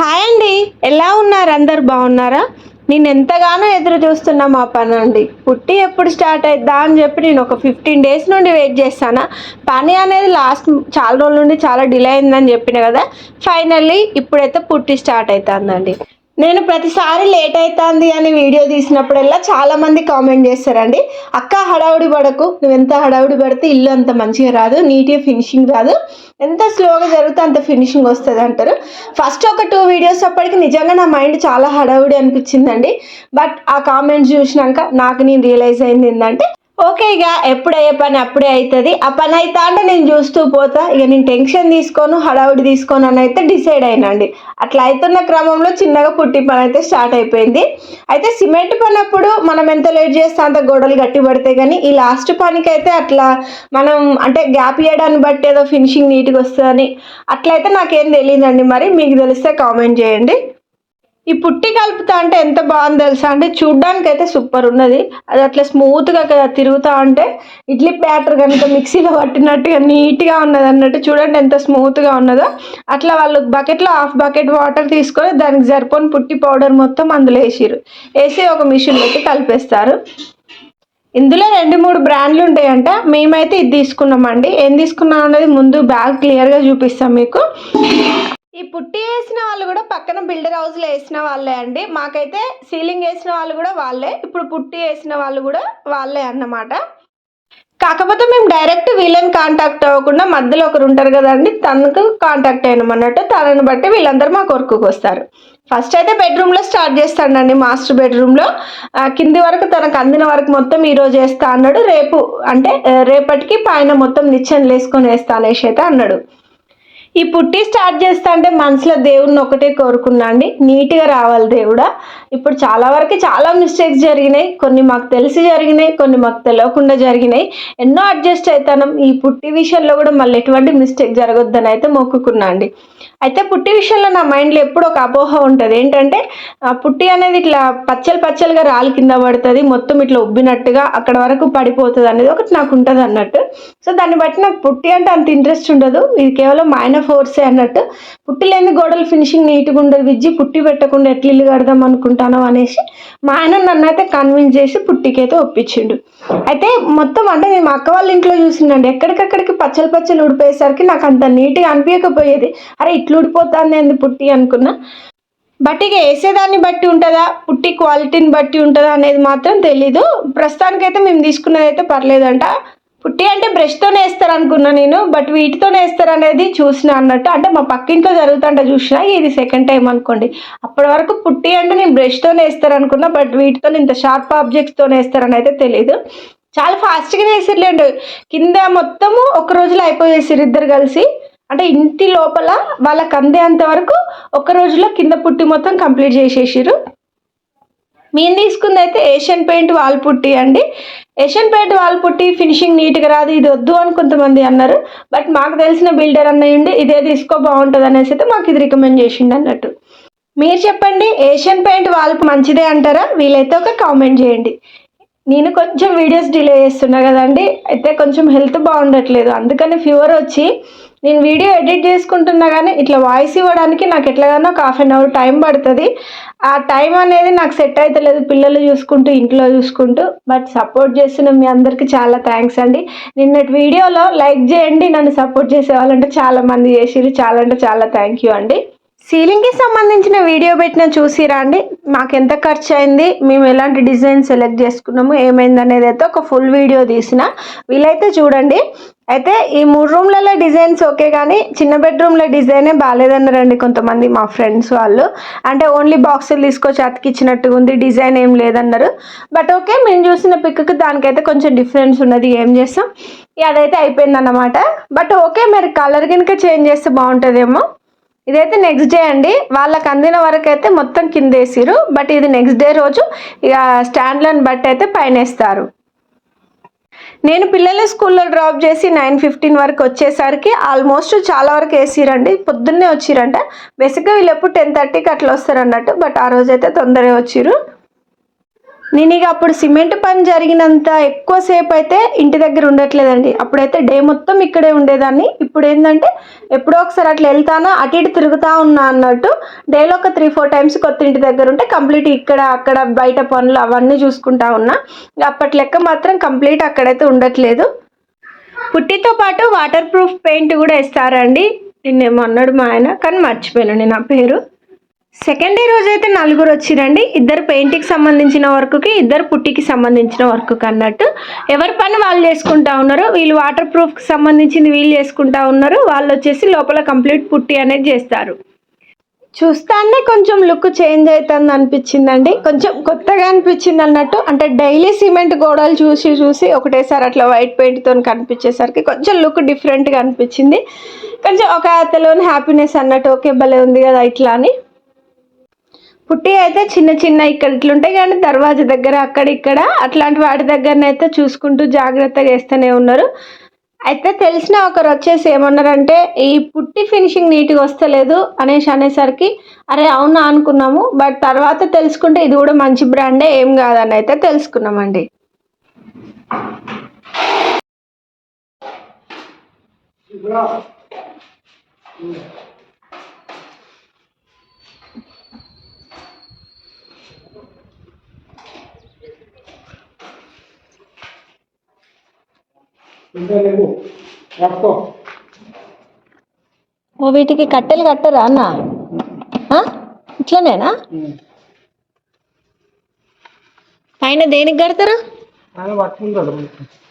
Hi అండి. ఎలా ఉన్నారు? అందరు బాగున్నారా? నేను ఎంతగానో ఎదురు చూస్తున్నా మా పని అండి. పుట్టి ఎప్పుడు స్టార్ట్ అవుద్దా అని చెప్పి నేను ఒక ఫిఫ్టీన్ డేస్ నుండి వెయిట్ చేస్తాను. పని అనేది లాస్ట్ చాలా రోజుల నుండి చాలా డిలే అయిందని చెప్పిన కదా ఫైనల్లీ ఇప్పుడైతే పుట్టి స్టార్ట్ అవుతుందండి నేను ప్రతిసారి లేట్ అవుతుంది అని వీడియో తీసినప్పుడల్లా చాలామంది కామెంట్ చేస్తారండి. అక్క హడావుడి పడకు నువ్వు ఎంత హడావుడి పడితే ఇల్లు అంత మంచిగా రాదు నీట్గా ఫినిషింగ్ రాదు ఎంత స్లోగా జరిగితే అంత ఫినిషింగ్ వస్తుంది అంటారు. ఫస్ట్ ఒక టూ వీడియోస్ అప్పటికి నిజంగా నా మైండ్ చాలా హడావుడి అనిపించిందండి. బట్ ఆ కామెంట్స్ చూసినాక నాకు నేను రియలైజ్ అయింది ఏంటంటే ఓకే ఇక ఎప్పుడయ్యే పని అప్పుడే అవుతుంది ఆ పని అవుతా అంటే నేను చూస్తూ పోతా. ఇక నేను టెన్షన్ తీసుకోను హడావుడి తీసుకోను అని అయితే డిసైడ్ అయినండి. అట్లా అవుతున్న క్రమంలో చిన్నగా పుట్టి పని అయితే స్టార్ట్ అయిపోయింది. అయితే సిమెంట్ పని అప్పుడు మనం ఎంత లేట్ చేస్తే అంత గోడలు గట్టి పడతాయి కానీ ఈ లాస్ట్ పనికి అయితే అట్లా మనం అంటే గ్యాప్ ఇవ్వడాన్ని బట్టి ఏదో ఫినిషింగ్ నీట్గా వస్తుందని అట్లయితే నాకేం తెలియదండి మరి మీకు తెలిస్తే కామెంట్ చేయండి. ఈ పుట్టి కలుపుతా అంటే ఎంత బాగుంది తెలుసా అంటే చూడ్డానికి అయితే సూపర్ ఉన్నది. అది అట్లా స్మూత్గా కదా తిరుగుతా ఉంటే ఇడ్లీ బ్యాటర్ కనుక మిక్సీలో పట్టినట్టుగా నీట్గా ఉన్నది అన్నట్టు చూడండి ఎంత స్మూత్గా ఉన్నదో. అట్లా వాళ్ళు బకెట్లో హాఫ్ బకెట్ వాటర్ తీసుకొని దానికి సరిపోని పుట్టి పౌడర్ మొత్తం అందులో వేసిరు వేసి ఒక మిషన్ పెట్టి కలిపేస్తారు. ఇందులో రెండు మూడు బ్రాండ్లు ఉంటాయంట. మేమైతే ఇది తీసుకున్నామండి. ఏం తీసుకున్నాం అనేది ముందు బ్యాగ్ క్లియర్గా చూపిస్తాం మీకు. ఈ పుట్టి వేసిన వాళ్ళు కూడా పక్కన బిల్డర్ హౌస్లో వేసిన వాళ్ళే అండి. మాకైతే సీలింగ్ వేసిన వాళ్ళు కూడా వాళ్ళే. ఇప్పుడు పుట్టి వేసిన వాళ్ళు కూడా వాళ్ళే అన్నమాట. కాకపోతే మేము డైరెక్ట్ వీళ్ళని కాంటాక్ట్ అవ్వకుండా మధ్యలో ఒకరు ఉంటారు కదండి. తనకు కాంటాక్ట్ అయినాం అన్నట్టు తనని బట్టి వీళ్ళందరూ మా కొరకుకు వస్తారు. ఫస్ట్ అయితే బెడ్రూమ్లో స్టార్ట్ చేస్తాడండి మాస్టర్ బెడ్రూమ్లో. కింది వరకు తనకు అందిన వరకు మొత్తం ఈరోజు వేస్తా అన్నాడు. రేపు అంటే రేపటికి పైన మొత్తం నిచ్చెనలు వేసుకొని వేస్తా అనేసి అయితే అన్నాడు. ఈ పుట్టి స్టార్ట్ చేస్తా అంటే మనసులో దేవుడిని ఒకటే కోరుకున్నా అండి. నీట్గా రావాలి దేవుడా. ఇప్పుడు చాలా వరకు చాలా మిస్టేక్స్ జరిగినాయి. కొన్ని మాకు తెలిసి జరిగినాయి కొన్ని మాకు తెలియకుండా జరిగినాయి. ఎన్నో అడ్జస్ట్ అవుతాను ఈ పుట్టి విషయంలో కూడా మళ్ళీ ఎటువంటి మిస్టేక్ జరగొద్దని అయితే మొక్కుకున్నా అండి. అయితే పుట్టి విషయంలో నా మైండ్లో ఎప్పుడు ఒక అపోహ ఉంటుంది. ఏంటంటే ఆ పుట్టి అనేది ఇట్లా పచ్చలు పచ్చలుగా రాళ్ళు కింద పడుతుంది. మొత్తం ఇట్లా ఉబ్బినట్టుగా అక్కడ వరకు పడిపోతుంది అనేది ఒకటి నాకు ఉంటుంది అన్నట్టు సో దాన్ని బట్టి నాకు పుట్టి అంటే అంత ఇంట్రెస్ట్ ఉండదు. ఇది కేవలం ఫోర్సే అన్నట్టు పుట్టి లేని గోడలు ఫినిషింగ్ నీట్గా ఉండదు విజ్జి పుట్టి పెట్టకుండా ఎట్లా ఇల్లు కడదాం అనుకుంటాను అనేసి మా ఆయన నన్ను అయితే కన్విన్స్ చేసి పుట్టికైతే ఒప్పించిండు. అయితే మొత్తం అంటే నేను మా అక్క వాళ్ళ ఇంట్లో చూసిండండి ఎక్కడికక్కడికి పచ్చలు పచ్చలు ఉడిపోయేసరికి నాకు అంత నీట్గా అనిపించకపోయేది. అరే ఇట్లా ఉడిపోతుంది ఏంది పుట్టి అనుకున్నా. బట్ ఇక వేసేదాన్ని బట్టి ఉంటుందా? పుట్టి క్వాలిటీని బట్టి ఉంటుందా అనేది మాత్రం తెలీదు. ప్రస్తుతానికైతే మేము తీసుకున్నది అయితే పర్లేదంట. పుట్టి అంటే బ్రష్తోనే వేస్తారు అనుకున్నా నేను బట్ వీటితోనే వేస్తారు అనేది చూసిన అన్నట్టు అంటే మా పక్కింట్లో జరుగుతుంటే చూసిన ఇది సెకండ్ టైం అనుకోండి. అప్పటి వరకు పుట్టి అంటే నేను బ్రష్తోనే వేస్తారు అనుకున్నా బట్ వీటితో ఇంత షార్ప్ ఆబ్జెక్ట్స్తోనే వేస్తారని అయితే తెలియదు చాలా ఫాస్ట్గానే వేసిర్లేండి కింద మొత్తము ఒక రోజులో అయిపోయేసారు ఇద్దరు కలిసి. అంటే ఇంటి లోపల వాళ్ళకి అందేంత వరకు ఒక రోజులో కింద పుట్టి మొత్తం కంప్లీట్ చేసేసారు మేము తీసుకుంది అయితే ఏషియన్ పెయింట్ వాల్ పుట్టి అండి. Asian paint wall putty finishing నీట్గా రాదు ఇది వద్దు అని కొంతమంది అన్నారు. బట్ మాకు తెలిసిన బిల్డర్ అన్నయ్యండి ఇదే తీసుకో బాగుంటుంది అనేసి అయితే మాకు ఇది రికమెండ్ చేసిండు అన్నట్టు. మీరు చెప్పండి ఏషియన్ పెయింట్ వాల్ప్ మంచిదే అంటారా? వీలైతే ఒక కామెంట్ చేయండి. నేను కొంచెం వీడియోస్ డిలే చేస్తున్నా కదండి అయితే కొంచెం హెల్త్ బాగుండట్లేదు. అందుకని ఫీవర్ వచ్చి నేను వీడియో ఎడిట్ చేసుకుంటున్నా కానీ ఇట్లా వాయిస్ ఇవ్వడానికి నాకు ఎట్లాగానో ఒక హాఫ్ అన్ అవర్ టైం పడుతుంది. ఆ టైం అనేది నాకు సెట్ అవుతలేదు పిల్లలు చూసుకుంటూ ఇంట్లో చూసుకుంటూ. బట్ సపోర్ట్ చేస్తున్న మీ అందరికీ చాలా థ్యాంక్స్ అండి. నిన్నటి వీడియోలో లైక్ చేయండి. నన్ను సపోర్ట్ చేసే వాళ్ళంటే చాలా మంది చేసిరు చాలా అంటే చాలా థ్యాంక్ యూ అండి. సీలింగ్కి సంబంధించిన వీడియో పెట్టిన చూసిరా అండి. మాకు ఎంత ఖర్చు అయింది? మేము ఎలాంటి డిజైన్ సెలెక్ట్ చేసుకున్నాము? ఏమైంది అనేది అయితే ఒక ఫుల్ వీడియో తీసిన. వీలైతే చూడండి. అయితే ఈ మూడు రూమ్లలో డిజైన్స్ ఓకే కానీ చిన్న బెడ్రూమ్లో డిజైనే బాగాలేదన్నారండి కొంతమంది మా ఫ్రెండ్స్ వాళ్ళు. అంటే ఓన్లీ బాక్సులు తీసుకొచ్చి అతికిచ్చినట్టుగా ఉంది డిజైన్ ఏం లేదన్నారు. బట్ ఓకే మేము చూసిన పిక్కి దానికైతే కొంచెం డిఫరెన్స్ ఉన్నది ఏం చేస్తాం? ఇక అదైతే అయిపోయిందన్నమాట. బట్ ఓకే మరి కలర్ కనుక చేంజ్ చేస్తే బాగుంటుందేమో. ఇదైతే నెక్స్ట్ డే అండి. వాళ్ళకి అందిన వరకు అయితే మొత్తం కింద వేసిరు బట్ ఇది నెక్స్ట్ డే రోజు ఇక స్టాండ్లను బట్టి అయితే పైన వేస్తారు. నేను పిల్లల స్కూల్లో డ్రాప్ చేసి నైన్ ఫిఫ్టీన్ వరకు వచ్చేసరికి ఆల్మోస్ట్ చాలా వరకు వేసిరండి. పొద్దున్నే వచ్చిరంట. బేసిక్గా వీళ్ళు ఎప్పుడు టెన్ థర్టీకి అట్లా వస్తారు అన్నట్టు బట్ ఆ రోజైతే తొందరగా వచ్చిరు నేను ఇక అప్పుడు సిమెంట్ పని జరిగినంత ఎక్కువసేపు అయితే ఇంటి దగ్గర ఉండట్లేదండి. అప్పుడైతే డే మొత్తం ఇక్కడే ఉండేదాన్ని. ఇప్పుడు ఏంటంటే ఎప్పుడో ఒకసారి అట్లా వెళ్తానా అటు ఇటు తిరుగుతా ఉన్నా అన్నట్టు డేలో ఒక త్రీ ఫోర్ టైమ్స్ కొత్త ఇంటి దగ్గర ఉంటే కంప్లీట్ ఇక్కడ అక్కడ బయట పనులు అవన్నీ చూసుకుంటా ఉన్నా. ఇక అప్పటి లెక్క మాత్రం కంప్లీట్ అక్కడైతే ఉండట్లేదు. పుట్టితో పాటు వాటర్ ప్రూఫ్ పెయింట్ కూడా ఇస్తారండి నిన్నేమో అన్నాడు మా ఆయన కానీ మర్చిపోయాను నేను ఆ పేరు. సెకండ్ డే రోజు అయితే నలుగురు వచ్చిరండి. ఇద్దరు పెయింటింగ్కి సంబంధించిన వర్క్కి ఇద్దరు పుట్టికి సంబంధించిన వర్క్కి అన్నట్టు. ఎవరి పని వాళ్ళు చేసుకుంటా ఉన్నారు వీళ్ళు వాటర్ ప్రూఫ్కి సంబంధించింది వీళ్ళు చేసుకుంటా ఉన్నారు వాళ్ళు వచ్చేసి లోపల కంప్లీట్ పుట్టి అనేది చేస్తారు. చూస్తానే కొంచెం లుక్ చేంజ్ అవుతుంది అనిపించిందండి. కొంచెం కొత్తగా అనిపించింది అన్నట్టు. అంటే డైలీ సిమెంట్ గోడలు చూసి చూసి ఒకటేసారి అట్లా వైట్ పెయింట్తో కనిపించేసరికి కొంచెం లుక్ డిఫరెంట్గా అనిపించింది. కొంచెం ఒక అతలోని హ్యాపీనెస్ అన్నట్టు ఓకే భలే ఉంది కదా ఇట్లా అని. పుట్టి అయితే చిన్న చిన్న ఇక్కడ ఇట్లుంటాయి కానీ దర్వాజా దగ్గర అక్కడ ఇక్కడ అట్లాంటి వాటి దగ్గరనైతే చూసుకుంటూ జాగ్రత్తగా వేస్తూనే ఉన్నారు అయితే తెలిసిన ఒకరు వచ్చేసి ఏమన్నారంటే ఈ పుట్టి ఫినిషింగ్ నీట్గా వస్తలేదు అనేసి అనేసరికి అరే అవునా అనుకున్నాము బట్ తర్వాత తెలుసుకుంటే ఇది కూడా మంచి బ్రాండే ఏం కాదని అయితే తెలుసుకున్నామండి Yeah. లేవు ఓ వీటికి కట్టెలు కట్టరా అన్న? ఇట్లనేనా? ఆయన దేనికి కడతారా?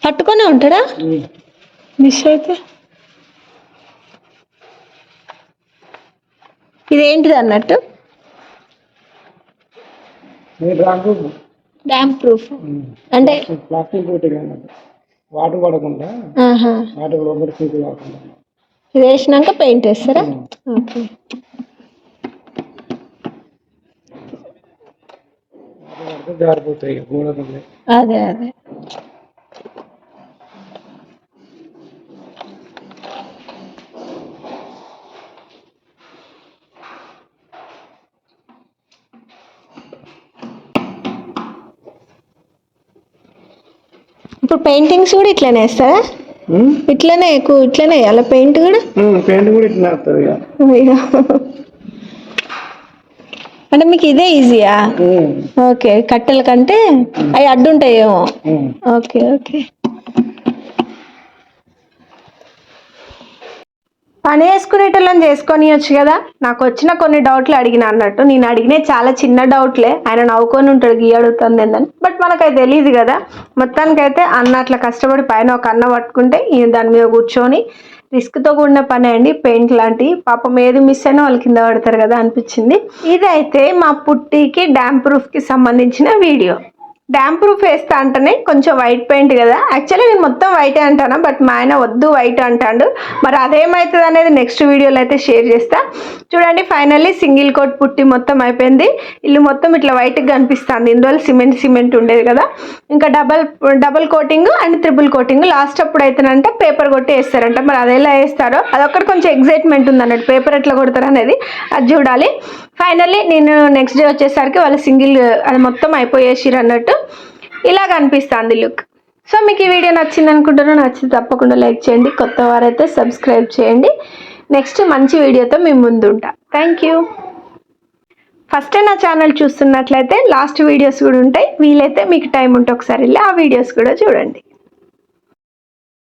పట్టుకొని ఉంటాడా? మిస్ అయితే. ఇదేంటిది అన్నట్టు? Dam proof. అంటే ప్లాస్టిక్ వాటర్ పడకుండా. వాటర్ లోపల కాకుండా ఇది వేసినాక పెయింట్ వేస్తారా? ఓకే. జారిపోతాయి. అదే అదే. ఇప్పుడు పెయింటింగ్స్ కూడా ఇట్లనే వేస్తారా? ఇట్లనే ఎక్కువ ఇట్లనే వేయాలి? పెయింట్ కూడా? పెయింట్ కూడా ఇట్లా. అంటే మీకు ఇదే ఈజీయా? ఓకే కట్టెల కంటే అవి అడ్డుంటాయేమో. Okay okay. పని చేసుకునేటోళ్ళని చేసుకొనియొచ్చు కదా. నాకు వచ్చిన కొన్ని డౌట్లు అడిగిన అన్నట్టు. నేను అడిగిన చాలా చిన్న డౌట్లే. ఆయన నవ్వుకొని ఉంటాడు గీ అడుగుతుంది ఏందని. బట్ మనకైతే తెలియదు కదా. మొత్తానికైతే అన్న అట్లా కష్టపడి పైన ఒక అన్న పట్టుకుంటే ఈయన దాని మీద కూర్చొని రిస్క్తో కూడిన పని అండి. పెయింట్ లాంటివి. పాపం ఏది మిస్ అయినా వాళ్ళు కింద పడతారు కదా అనిపించింది. ఇదైతే మా పుట్టికి డ్యామ్ ప్రూఫ్కి సంబంధించిన వీడియో. డ్యామ్ ప్రూఫ్ వేస్తా అంటేనే కొంచెం వైట్ పెయింట్ కదా. యాక్చువల్లీ నేను మొత్తం వైటే అంటాను బట్ మా ఆయన వద్దు వైట్ అంటాడు. మరి అదేమవుతుంది అనేది నెక్స్ట్ వీడియోలో అయితే షేర్ చేస్తా. చూడండి ఫైనల్లీ సింగిల్ కోట్ పుట్టి మొత్తం అయిపోయింది. ఇల్లు మొత్తం ఇట్లా వైట్గా కనిపిస్తుంది. ఇందువల్ల సిమెంట్ సిమెంట్ ఉండేది కదా. ఇంకా double double coating and triple coating last అప్పుడు అయితేనంటే పేపర్ కొట్టి వేస్తారంట. మరి అది ఎలా వేస్తారో? అదొక్కటి కొంచెం ఎగ్జైట్మెంట్ ఉంది అన్నట్టు పేపర్ ఎట్లా కొడతారు అనేది అది చూడాలి. ఫైనల్లీ నేను నెక్స్ట్ డే వచ్చేసరికి వాళ్ళు సింగిల్ అది మొత్తం అయిపోయేసిరు అన్నట్టు ఇలా కనిపిస్తుంది లుక్ సో మీకు ఈ వీడియో నచ్చింది అనుకుంటున్నాను. నచ్చితే తప్పకుండా లైక్ చేయండి. కొత్త వారైతే సబ్స్క్రైబ్ చేయండి. నెక్స్ట్ మంచి వీడియోతో మేము ముందు ఉంటా. థ్యాంక్ యూ ఫస్ట్ నా ఛానల్ చూస్తున్నట్లయితే లాస్ట్ వీడియోస్ కూడా ఉంటాయి. వీలైతే మీకు టైం ఉంటే ఒకసారి వెళ్ళి ఆ వీడియోస్ కూడా చూడండి.